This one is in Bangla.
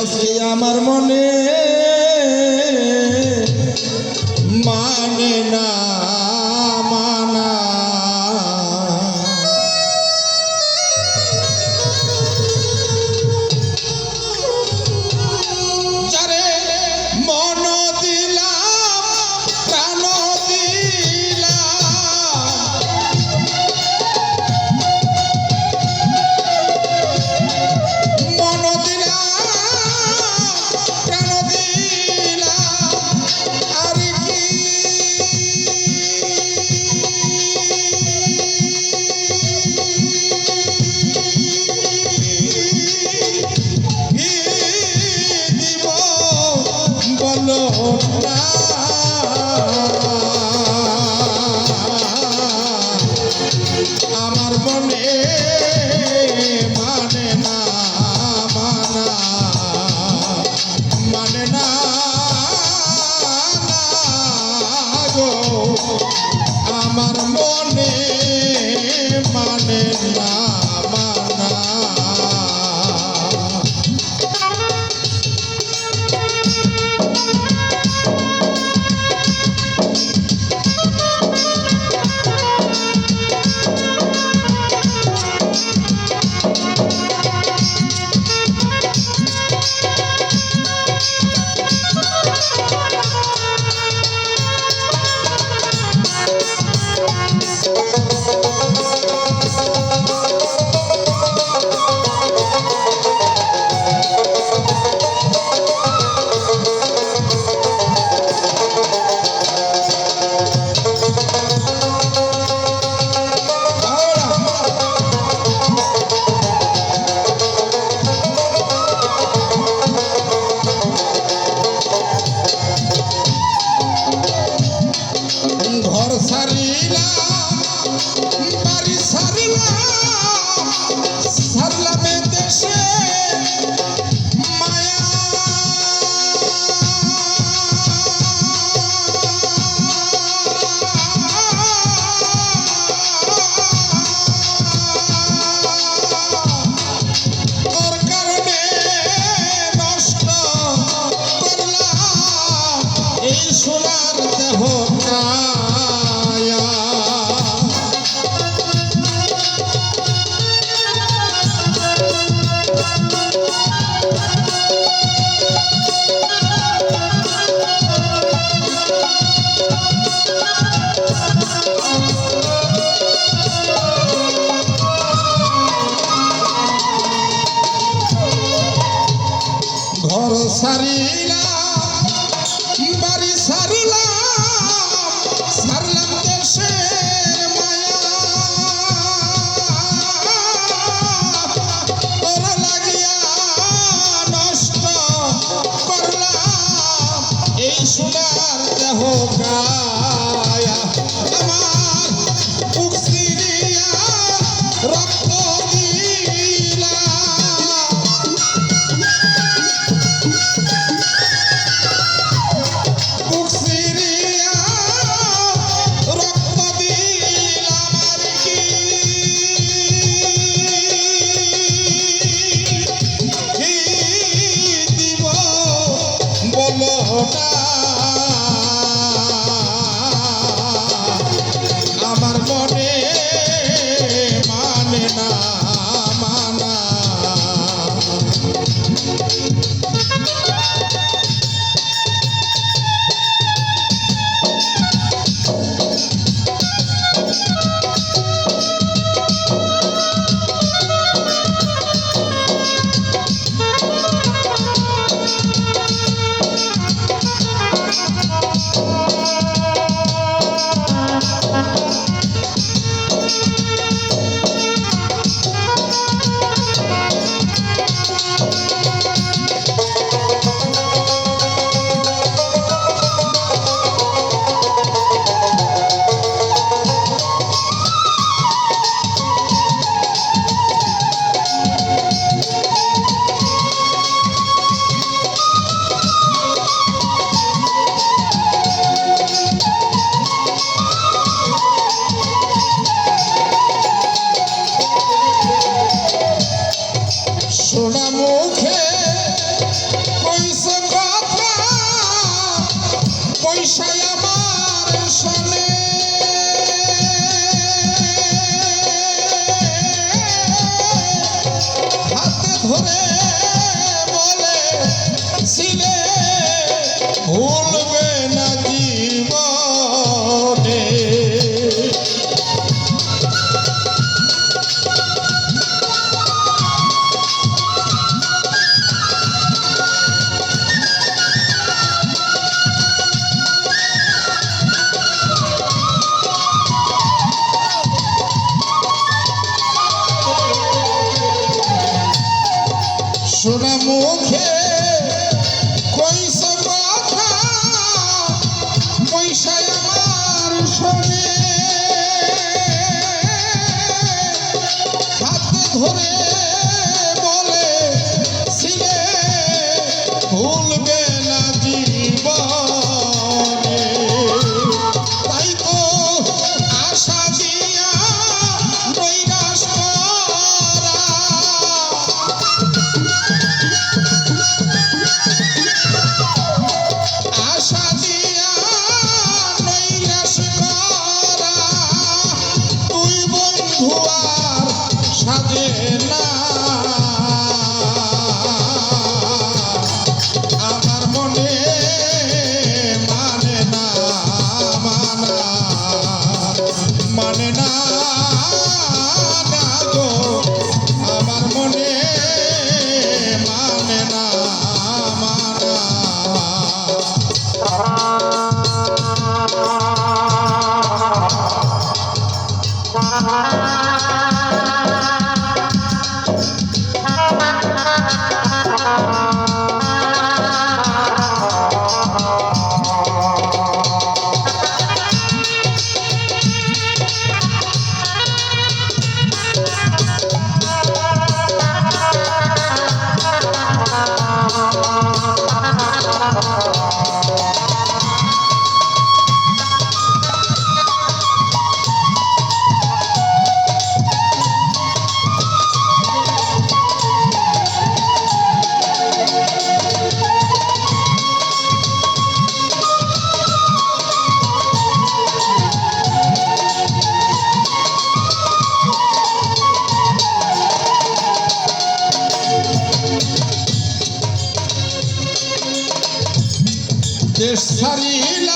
আজকে আমার মনে আমার মনে মানে না মানা মানে না মানে আমার সারিলাম বাড়ি সারলাম সারলাম দেশে এই সোনার দেহ গায়া। ওরে সাজে না দেশ সারিলাম